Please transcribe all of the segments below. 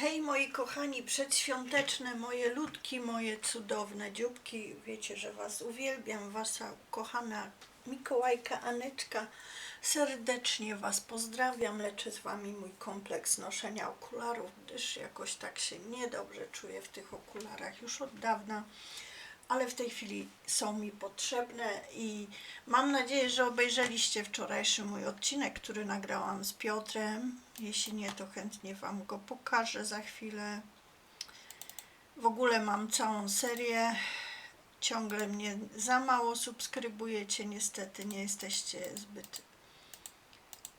Hej moi kochani, przedświąteczne moje ludki, moje cudowne dzióbki. Wiecie, że was uwielbiam, wasza kochana Mikołajka Aneczka. Serdecznie was pozdrawiam, leczę z wami mój kompleks noszenia okularów, gdyż jakoś tak się niedobrze czuję w tych okularach już od dawna ale w tej chwili są mi potrzebne i mam nadzieję, że obejrzeliście wczorajszy mój odcinek, który nagrałam z Piotrem. Jeśli nie, to chętnie Wam go pokażę za chwilę. W ogóle mam całą serię. Ciągle mnie za mało subskrybujecie, niestety nie jesteście zbyt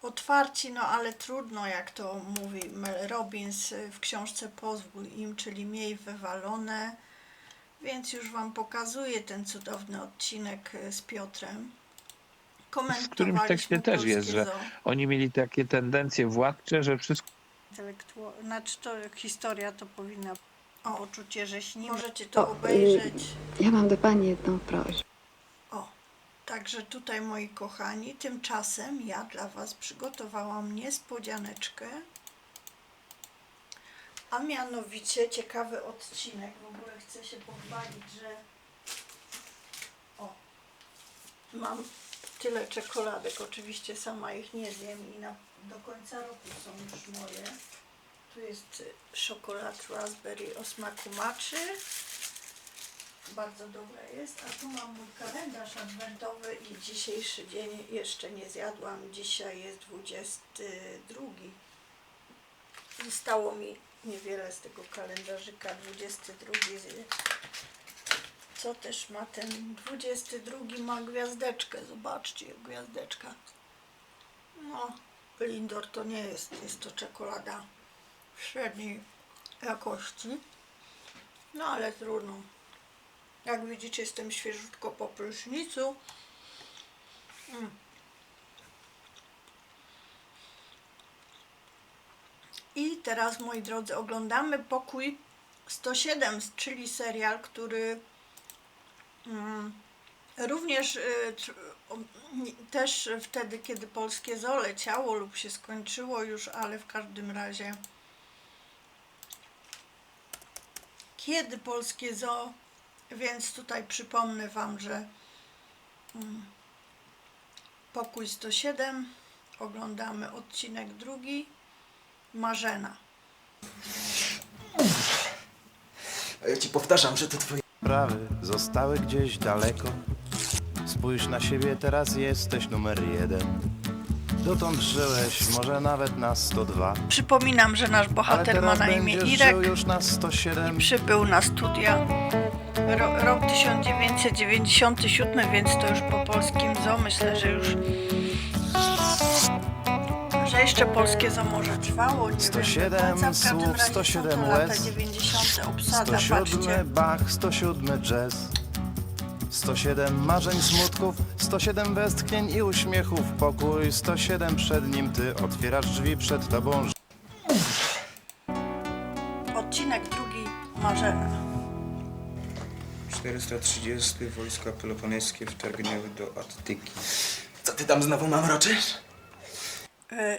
otwarci, no ale trudno, jak to mówi Mel Robbins w książce Pozwól im, czyli miej wywalone. Więc już Wam pokazuję ten cudowny odcinek e, z Piotrem. W którymś tekście też jest, że oni mieli takie tendencje władcze, że wszystko Intelektu... Znaczy to historia to powinna... O, uczucie, że śni. Możecie to O, y- obejrzeć. Ja mam do Pani jedną prośbę. O, także tutaj moi kochani, tymczasem ja dla Was przygotowałam niespodzianeczkę. A mianowicie ciekawy odcinek. W ogóle chcę się pochwalić, że o, mam tyle czekoladek. Oczywiście sama ich nie zjem i na, do końca roku są już moje. Tu jest y, szokolad raspberry o smaku maczy bardzo dobre jest. A tu mam mój kalendarz adwentowy i dzisiejszy dzień jeszcze nie zjadłam. Dzisiaj jest 22. Zostało mi niewiele z tego kalendarzyka. 22. z- Co też ma ten 22 ma gwiazdeczkę. Zobaczcie, gwiazdeczka. No, Lindor to nie jest, jest to czekolada średniej jakości. No ale trudno. Jak widzicie, jestem świeżutko po prysznicu. Mm. I teraz, moi drodzy, oglądamy Pokój 107, czyli serial, który mm, również y, też wtedy, kiedy polskie zoo leciało lub się skończyło już, ale w każdym razie kiedy polskie zoo więc tutaj przypomnę Wam, że mm, pokój 107, oglądamy odcinek drugi, Marzena. A ja ci powtarzam, że to twoje... sprawy zostały gdzieś daleko. Spójrz na siebie, teraz jesteś numer jeden. Dotąd żyłeś, może nawet na 102. Przypominam, że nasz Ale bohater ma teraz na imię będziesz Irek żył już na 107. i przybył na studia. Ro, rok 1997, więc to już po polskim zoo. Myślę, że już jeszcze polskie może trwało. Nie wiem, 107 do końca. W każdym słów, razie są 107 to lata łez, 90. obsada, 107 patrzcie. Bach, 107 jazz. 107 marzeń smutków, 107 westchnień i uśmiechów. Pokój 107 przed nim ty otwierasz drzwi przed tobą. Odcinek drugi Marzena. 430 wojska peloponeskie wtargnęły do Attyki. Co ty tam znowu mamroczysz? E,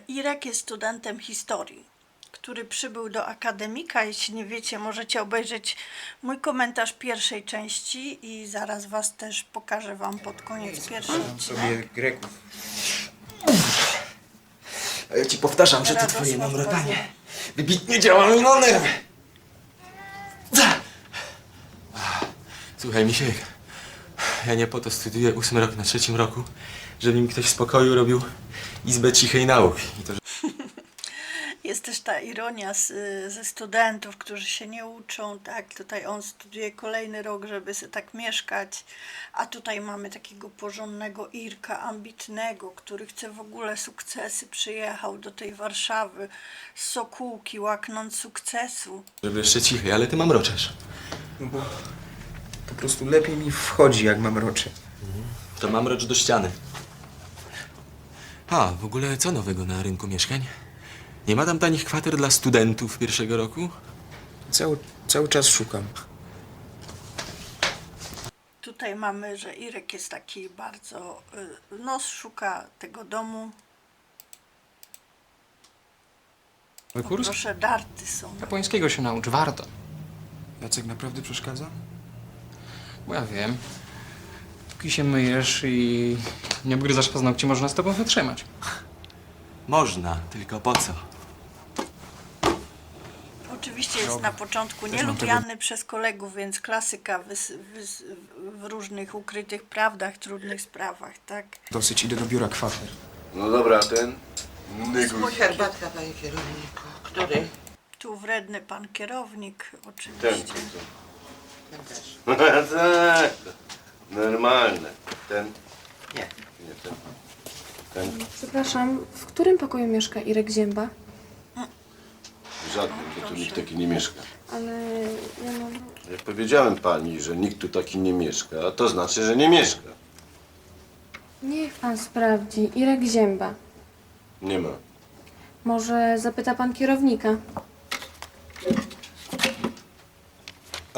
Irek jest studentem historii, który przybył do akademika. Jeśli nie wiecie, możecie obejrzeć mój komentarz pierwszej części i zaraz was też pokażę wam pod koniec pierwszy odcinek. Sobie Greków. A ja ci powtarzam, że to Radosław twoje mamrotanie Kozłow. wybitnie działa mi na nerwy. Słuchaj, Misiek, ja nie po to studiuję ósmy rok na trzecim roku, żeby mi ktoś w spokoju robił Izbę Cichej Nauki. I to, że Jest też ta ironia z, ze studentów, którzy się nie uczą, tak? Tutaj on studiuje kolejny rok, żeby sobie tak mieszkać, a tutaj mamy takiego porządnego Irka, ambitnego, który chce w ogóle sukcesy, przyjechał do tej Warszawy z Sokółki, łaknąc sukcesu. żeby jeszcze cichej, ale ty mam roczesz. No bo po prostu lepiej mi wchodzi, jak mam roczy. To mam rocz do ściany. A, w ogóle co nowego na rynku mieszkań? Nie ma tam tanich kwater dla studentów pierwszego roku? Cały, cały czas szukam. Tutaj mamy, że Irek jest taki bardzo, y, no szuka tego domu, Kurs? Proszę, darty są. Japońskiego się naucz, warto. Jacek naprawdę przeszkadza? Bo ja wiem. Póki się myjesz i nie obgryzasz paznokci, można z tobą wytrzymać. Można, tylko po co? Oczywiście jest na początku nielubiany przez kolegów, więc klasyka wys, wys, w różnych ukrytych prawdach, trudnych sprawach, tak? Dosyć, idę do biura kwater. No dobra, ten. Nygus. Herbatka, panie kierowniku. Który? Tu wredny pan kierownik, Ten. oczywiście. Ten też. tak. Normalne. Ten. Nie. Nie ten. Ten. Przepraszam, w którym pokoju mieszka Irek Zięba? Żadnym, bo tu nikt taki nie mieszka. Ale ja mam... Jak powiedziałem pani, że nikt tu taki nie mieszka, to znaczy, że nie mieszka. Niech pan sprawdzi. Irek Zięba. Nie ma. Może zapyta pan kierownika?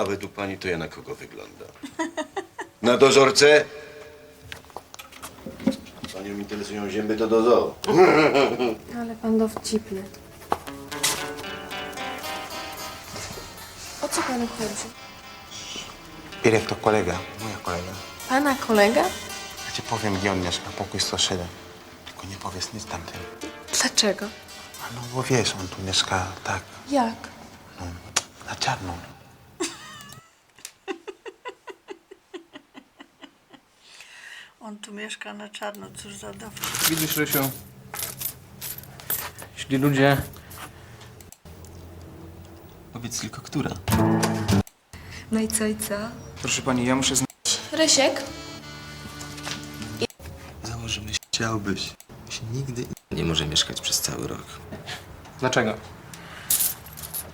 A według pani to ja na kogo wygląda? Na dozorcę? Panią interesują zięby, to do zoo. Ale pan dowcipny. O co panu chodzi? Irek to kolega, moja kolega. Pana kolega? Ja ci powiem, gdzie on mieszka, pokój 107. Tylko nie powiedz nic tamtym. Dlaczego? A no bo wiesz, on tu mieszka tak, Jak? no, na czarno. On tu mieszka na czarno, cóż za dowcip. Widzisz, Rysiu? Jeśli ludzie Powiedz tylko, która. No i co, i co? Proszę pani, ja muszę znaleźć... Rysiek? Założymy, chciałbyś. Się nigdy nie może mieszkać przez cały rok. Dlaczego?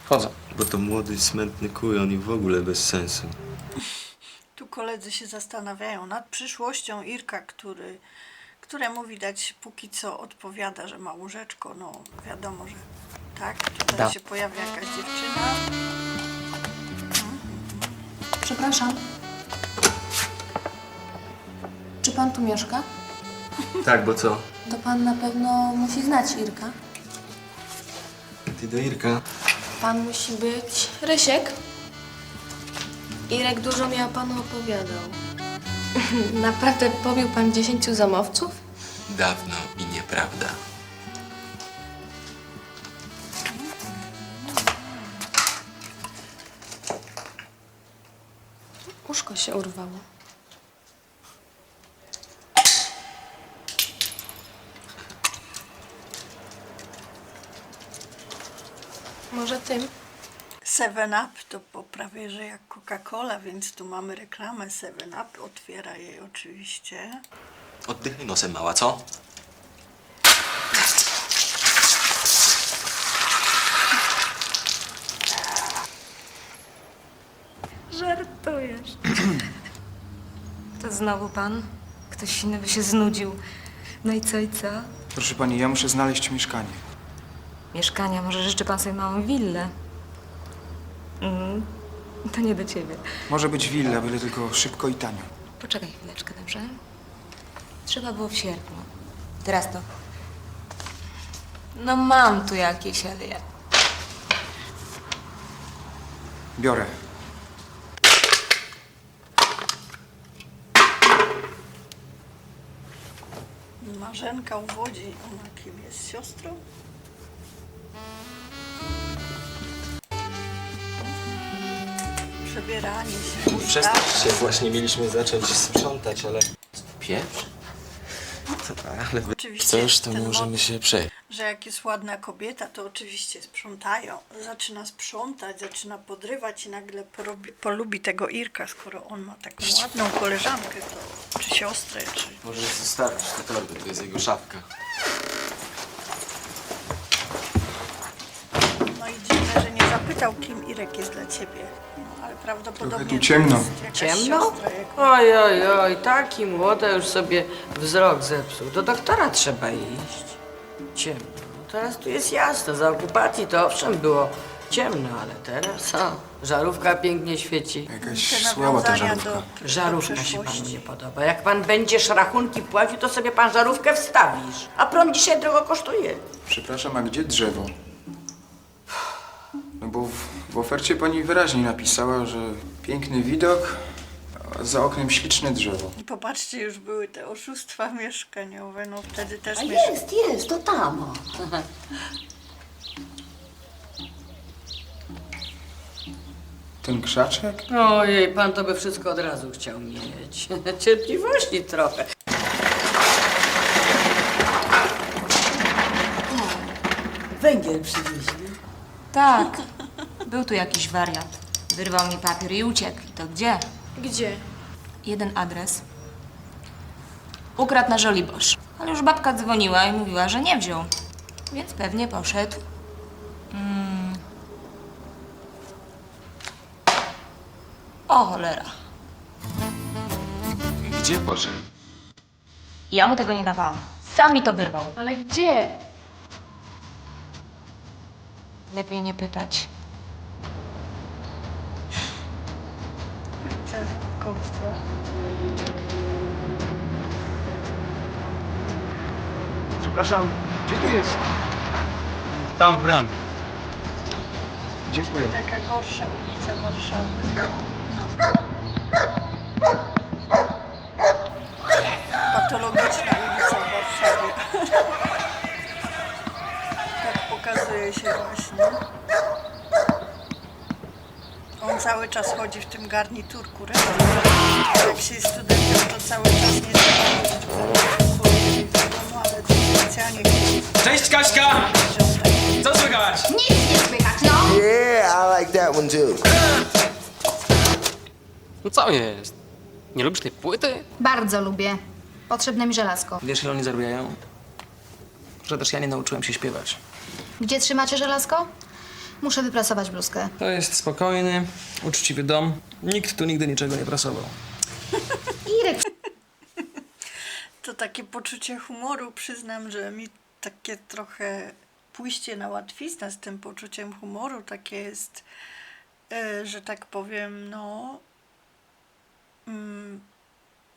Wchodzę. Bo to młody, smętny kujon i w ogóle bez sensu. Koledzy się zastanawiają nad przyszłością Irka, który, któremu widać póki co odpowiada, że ma łóżeczko. No wiadomo, że tak. Tutaj Da. się pojawia jakaś dziewczyna. Przepraszam. Czy pan tu mieszka? Tak, bo co? To pan na pewno musi znać Irka. Ty do Irka. Pan musi być Rysiek. Irek dużo mi o panu opowiadał. Naprawdę pobił pan dziesięciu zamowców? Dawno i nieprawda. Uszko się urwało. Może tym? Seven Up to po prawie, że jak Coca-Cola, więc tu mamy reklamę Seven Up. Otwiera jej oczywiście. Oddychaj nosem, mała, co? Żartujesz. To znowu pan? Ktoś inny by się znudził. No i co, i co? Proszę pani, ja muszę znaleźć mieszkanie. Mieszkania, może życzy pan sobie małą willę? Mm, to nie do ciebie. Może być willa, byle tylko szybko i tanio. Poczekaj chwileczkę, dobrze? Trzeba było w sierpniu. Teraz to... No mam tu jakieś, ale ja... Biorę. Marzenka uwodzi. Ona kim jest? Siostrą? Przebieranie się. Właśnie mieliśmy zacząć sprzątać, ale... Pieprz? To, ale wy Oczywiście coś, to ten możemy motyw, się przejść. Że jak jest ładna kobieta, to oczywiście sprzątają. Zaczyna sprzątać, zaczyna podrywać i nagle porobi, polubi tego Irka, skoro on ma taką ładną koleżankę, to czy siostrę, czy... Może zostawić te torby, to jest jego szafka. No i dziwne, że nie zapytał, kim Irek jest dla ciebie. No, prawdopodobnie Trochę tu to ciemno. jest jakaś Ciemno? siostra. Oj, oj, oj, taki młody już sobie wzrok zepsuł. Do doktora trzeba iść. Ciemno. No teraz tu jest jasno. Za okupacji to owszem było ciemno, ale teraz o, żarówka pięknie świeci. Jakaś Te słaba ta nawiązania żarówka. do, Żarówka do się panu przeszłości. nie podoba. Jak pan będziesz rachunki płacił, to sobie pan żarówkę wstawisz. A prąd dzisiaj drogo kosztuje. Przepraszam, a gdzie drzewo? No bo w, w ofercie pani wyraźnie napisała, że piękny widok, a za oknem śliczne drzewo. I Popatrzcie, już były te oszustwa mieszkaniowe, no wtedy też A miesz- jest, jest, to tam. o. Ten krzaczek? Ojej, pan to by wszystko od razu chciał mieć. Cierpliwości trochę. Węgiel przywieźli. Tak. Był tu jakiś wariat. Wyrwał mi papier i uciekł. I to gdzie? Gdzie? Jeden adres. Ukradł na Żoliborz. Ale już babka dzwoniła i mówiła, że nie wziął. Więc pewnie poszedł. Mm. O cholera. Gdzie poszedł? Ja mu tego nie dawałam. Sam mi to wyrwał. Ale gdzie? Lepiej nie pytać. Przepraszam, gdzie tu jest? Tam w bramie. Dziękuję. Taka gorsza ulica Warszawy. Patologiczna ulica w Warszawie. Tak pokazuje się właśnie. On cały czas chodzi w tym garniturku. Jak się jest studentem, to cały czas nie nie wiadomo, ale to specjalnie Cześć Kaśka! Co słychać? Yeah, I like that one too. No co jest? Nie lubisz tej płyty? Bardzo lubię. Potrzebne mi żelazko. Wiesz, ile oni zarabiają? Że też ja nie nauczyłem się śpiewać. Gdzie trzymacie żelazko? Muszę wyprasować bluzkę. To jest spokojny, uczciwy dom. Nikt tu nigdy niczego nie prasował. Irek, To takie poczucie humoru, przyznam, że mi takie trochę pójście na łatwiznę z tym poczuciem humoru, takie jest, e, że tak powiem, no mm,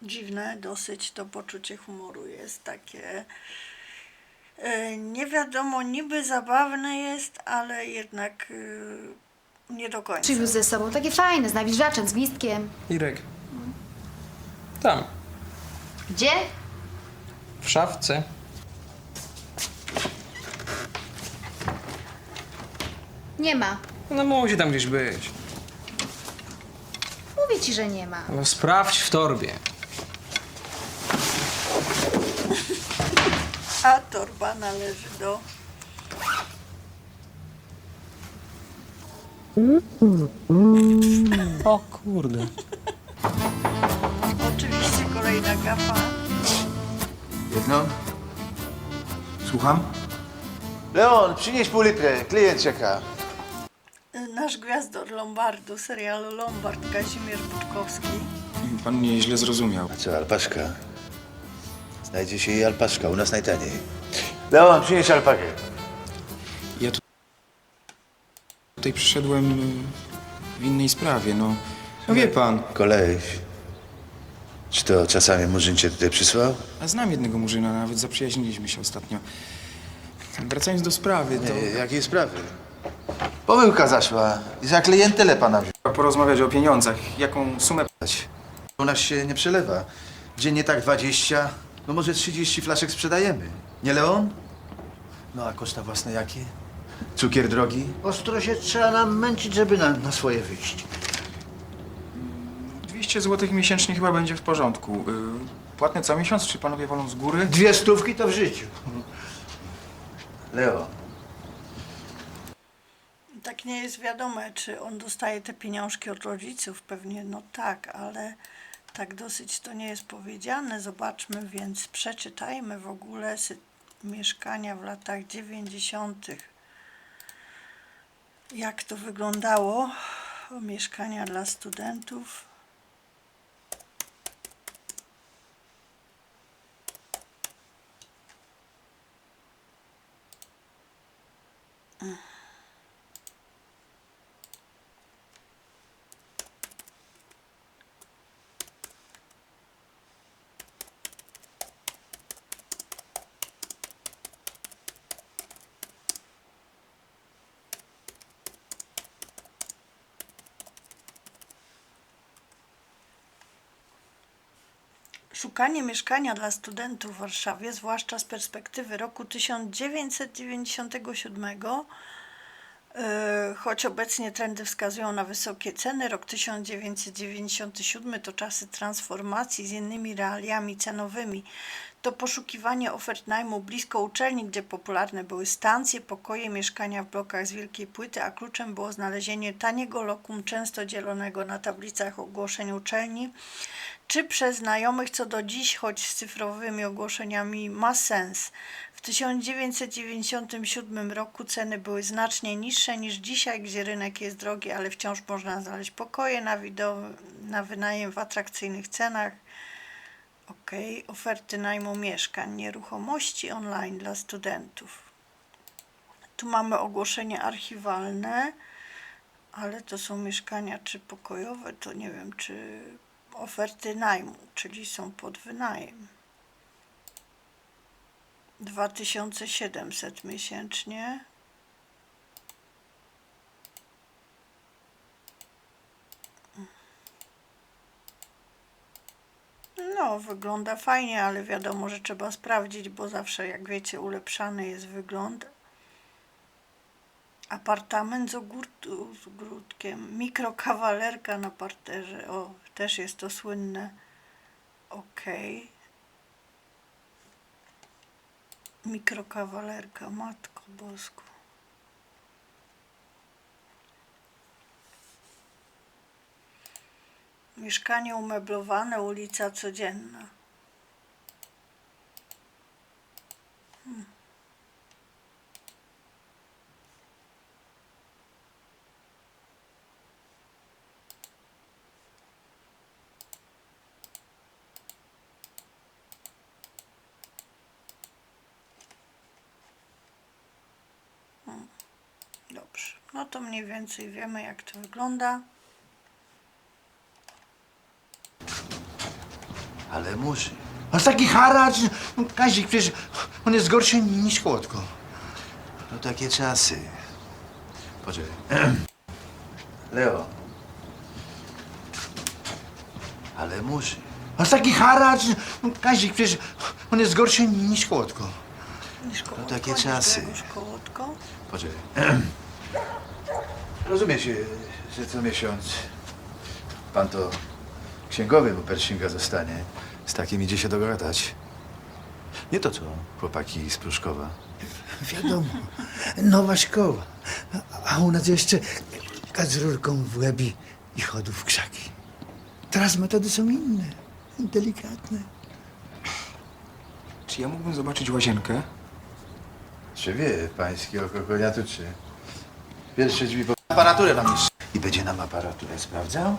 dziwne dosyć to poczucie humoru jest takie nie wiadomo, niby zabawne jest, ale jednak e, nie do końca. przywiózł ze sobą takie fajne, z nawilżaczem, z gwizdkiem. Irek. Tam, Gdzie? w szafce. Nie ma. No musi tam gdzieś być. Mówię ci, że nie ma. No sprawdź w torbie. A torba należy do O kurde. oczywiście kolejna gafa. Jedno? Słucham? Leon, przynieś pół litry, klient czeka. Nasz gwiazdor Lombardu, serialu Lombard, Kazimierz Budkowski. Pan mnie źle zrozumiał. A co, alpaszka? Znajdzie się jej alpaszka, u nas najtaniej. Leon, przynieś alpakę. Ja tu... tutaj przyszedłem y, w innej sprawie, no. No wie pan, Koleś, czy to czasami Murzyn cię tutaj przysłał? a znam jednego murzyna, nawet zaprzyjaźniliśmy się ostatnio. Wracając do sprawy, to... Nie, jakiej sprawy? Pomyłka zaszła i za klientelę pana wziął. Trzeba porozmawiać o pieniądzach. Jaką sumę... U nas się nie przelewa. Dziennie tak 20, no może 30 flaszek sprzedajemy. Nie Leon? No a koszta własne jakie? Cukier drogi? Ostro się trzeba nam męczyć, żeby na, na swoje wyjść. 200 zł miesięcznie chyba będzie w porządku. Y, Płatne co miesiąc, czy panowie wolą z góry? Dwie stówki to w życiu. Leo, Tak nie jest wiadome, czy on dostaje te pieniążki od rodziców. Pewnie no tak, ale tak dosyć to nie jest powiedziane. Zobaczmy więc, przeczytajmy w ogóle mieszkania w latach 90. Jak to wyglądało? Mieszkania dla studentów. Szukanie mieszkania dla studentów w Warszawie, zwłaszcza z perspektywy roku 1997, e, choć obecnie trendy wskazują na wysokie ceny, rok 1997 to czasy transformacji z innymi realiami cenowymi. To poszukiwanie ofert najmu blisko uczelni, gdzie popularne były stancje, pokoje, mieszkania w blokach z wielkiej płyty, a kluczem było znalezienie taniego lokum, często dzielonego na tablicach ogłoszeń uczelni, czy przez znajomych, co do dziś, choć z cyfrowymi ogłoszeniami, ma sens. W 1997 roku ceny były znacznie niższe niż dzisiaj, gdzie rynek jest drogi, ale wciąż można znaleźć pokoje na, na wynajem w atrakcyjnych cenach. Ok, oferty najmu mieszkań, nieruchomości online dla studentów. Tu mamy ogłoszenie archiwalne, ale to są mieszkania czy pokojowe, to nie wiem, czy oferty najmu, czyli są pod wynajem. 2700 miesięcznie. No, wygląda fajnie, ale wiadomo, że trzeba sprawdzić, bo zawsze, jak wiecie, ulepszany jest wygląd. Apartament z, ogór- z ogródkiem, mikrokawalerka na parterze, o, też jest to słynne. Okej. Mikrokawalerka, matko bosko. Mieszkanie umeblowane, ulica codzienna. Hmm. Hmm. Dobrze, no to mniej więcej wiemy jak to wygląda. Ale musi. Aż taki haracz. No, Kazik, przecież on jest gorszy niż Kłodko. No takie czasy. Poczekaj. Leo. Ale musi. Aż taki haracz. No, Kazik, przecież on jest gorszy niż Kłodko. Niż kołotko, takie niż czasy. Kołotko. Poczekaj. Rozumie się, że co miesiąc pan to księgowy, bo Pershinga zostanie. Z takim idzie się dogadać. Nie to co chłopaki z Pruszkowa. Wiadomo, nowa szkoła. A- A u nas jeszcze z rurką w łebi i chodów w krzaki. Teraz metody są inne, delikatne. Czy ja mógłbym zobaczyć łazienkę? Czy wie pański oko konia tu czy? Pierwsze drzwi po... Aparaturę nam jeszcze. I będzie nam aparaturę sprawdzał?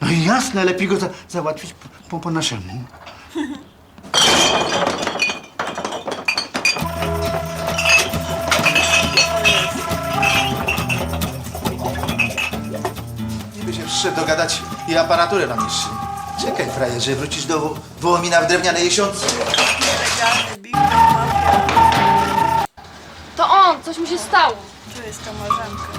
No i jasne, lepiej go za załatwić po, po, po naszemu. Niby się przyszedł dogadać i aparaturę nam jeszcze. Czekaj, frajerze, wrócisz do Wołomina w drewnianej Big Mafia. To on, coś mu się stało. Tu jest ta marzanka.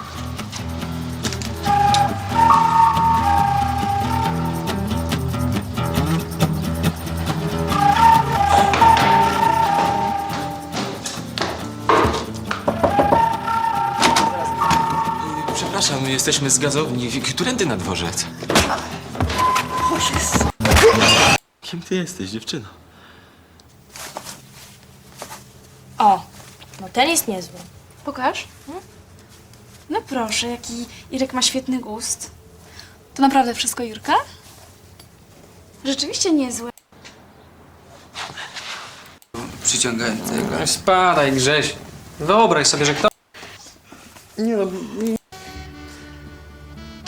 Przepraszam, my jesteśmy z gazowni. Którędy na dworzec? Kim ty jesteś, dziewczyno? O, no ten jest niezły. Pokaż. No proszę, jaki Irek ma świetny gust. To naprawdę wszystko Jurka? Rzeczywiście niezły. Przyciągającego. Spadaj, Grześ. Wyobraź sobie, że kto... Nie no...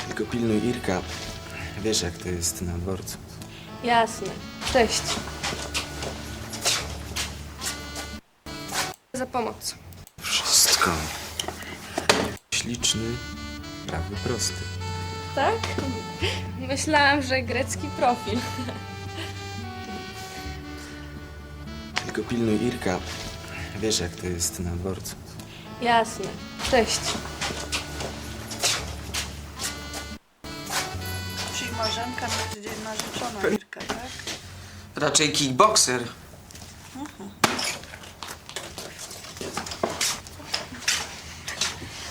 Tylko pilnuj Irka. Wiesz, jak to jest na dworcu. Jasne. Cześć. Za pomoc. Wszystko. Śliczny, prawy, prosty. Tak? Myślałam, że grecki profil. Tylko pilnuj Irka. Wiesz, jak to jest na dworcu. Jasne. Cześć. Czyli marzenka tydzień narzeczona Irka, tak? Raczej kickboxer.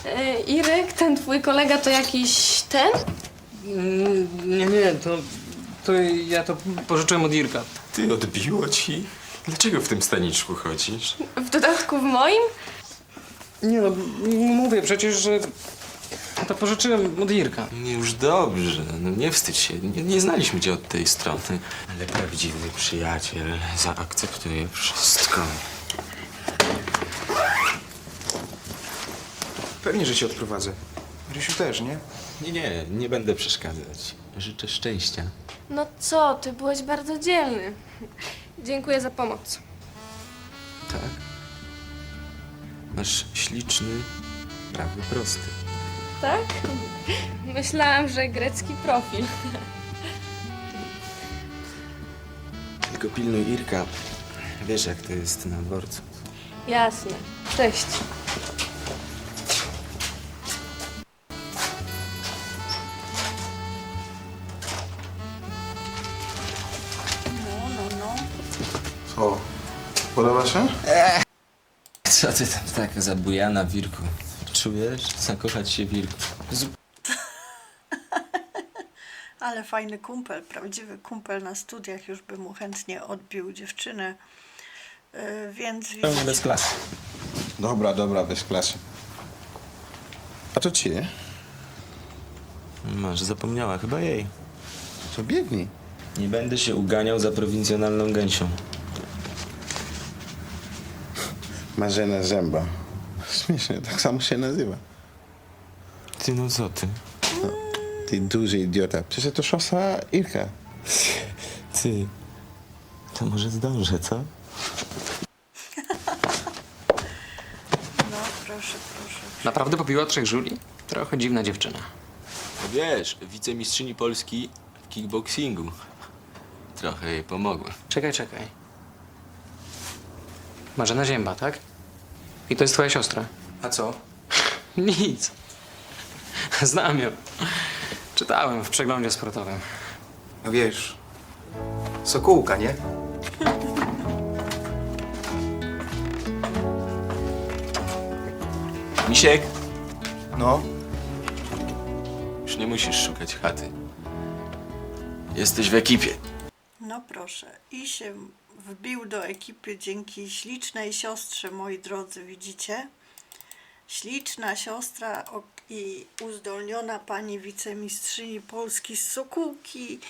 E, Irek, ten twój kolega to jakiś ten? Mm, Nie, nie, to, to ja to pożyczyłem od Irka. Ty odbiło ci? Dlaczego w tym staniczku chodzisz? W dodatku w moim? Nie no, mówię przecież, że to pożyczyłem od Irka. Nie, już dobrze, no nie wstydź się, nie, nie znaliśmy cię od tej strony. Ale prawdziwy przyjaciel zaakceptuje wszystko. Pewnie, że cię odprowadzę. Rysiu też, nie? Nie, nie, nie będę przeszkadzać. Życzę szczęścia. No co, ty byłeś bardzo dzielny. Dziękuję za pomoc. Tak? Masz śliczny, prawy prosty. Tak? Myślałam, że grecki profil. Tylko pilnuj Irka. Wiesz, jak to jest na dworcu. Jasne. Cześć. Podoba się? Co ty tam tak zabujana, Wirku? Czujesz? Zakochać się, Wirku. Ale fajny kumpel, prawdziwy kumpel na studiach już by mu chętnie odbił dziewczynę. Yy, więc Zupełnie bez klasy. Dobra, dobra, bez klasy. A to cię? Masz, zapomniała chyba jej. To biegnij. Nie będę się uganiał za prowincjonalną gęsią. Marzena Zęba. Śmiesznie, tak samo się nazywa. Ty no co ty? Ty duży idiota. Przecież to szosa Irka. Ty. To może zdążę, co? No, proszę, proszę. Naprawdę popiła trzech żuli? Trochę dziwna dziewczyna. No wiesz, wicemistrzyni Polski w kickboxingu. Trochę jej pomogłem. Czekaj, czekaj. Marzena Zięba, tak? I to jest twoja siostra? A co? Nic. Znam ją. Czytałem w przeglądzie sportowym. No wiesz, Sokółka, nie? Misiek, No, już nie musisz szukać chaty. Jesteś w ekipie. No proszę. I się wbił do ekipy dzięki ślicznej siostrze, moi drodzy, widzicie? Śliczna siostra i uzdolniona pani wicemistrzyni Polski z Sokółki.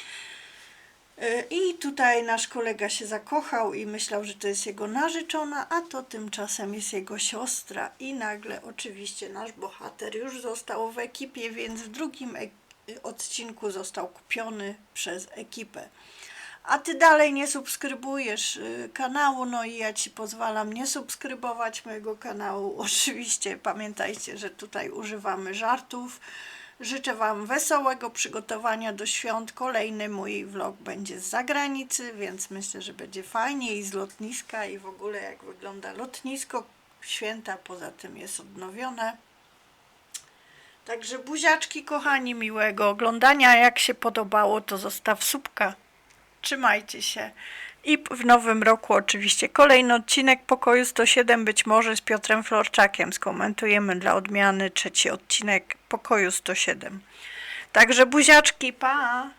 Y, I tutaj nasz kolega się zakochał i myślał, że to jest jego narzeczona, a to tymczasem jest jego siostra. I nagle oczywiście nasz bohater już został w ekipie, więc w drugim ek- odcinku został kupiony przez ekipę. A ty dalej nie subskrybujesz y, kanału, no i ja ci pozwalam nie subskrybować mojego kanału. Oczywiście pamiętajcie, że tutaj używamy żartów. Życzę Wam wesołego przygotowania do świąt. Kolejny mój vlog będzie z zagranicy, więc myślę, że będzie fajnie i z lotniska i w ogóle jak wygląda lotnisko. Święta poza tym jest odnowione. Także buziaczki kochani, miłego oglądania. Jak się podobało, to zostaw subka. Trzymajcie się. I w nowym roku oczywiście kolejny odcinek Pokoju 107, być może z Piotrem Florczakiem. Skomentujemy dla odmiany trzeci odcinek Pokoju 107. Także buziaczki, pa!